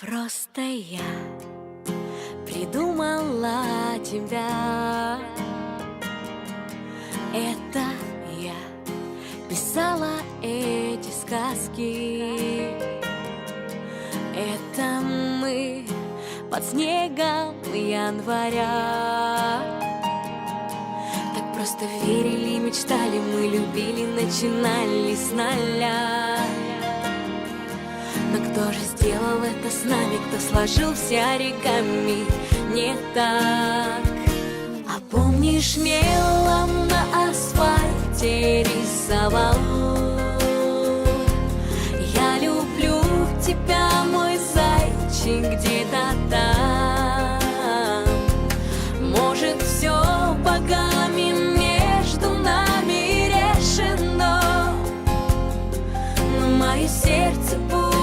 Просто я придумала тебя. Это я писала эти сказки. Это мы под снегом января. Так просто верили, мечтали, мы любили, начинали с нуля. Кто же сделал это с нами, кто сложил все оригами не так? А помнишь, мелом на асфальте рисовал? Я люблю тебя, мой зайчик, где-то там. Может, все богами между нами решено, но мое сердце будет.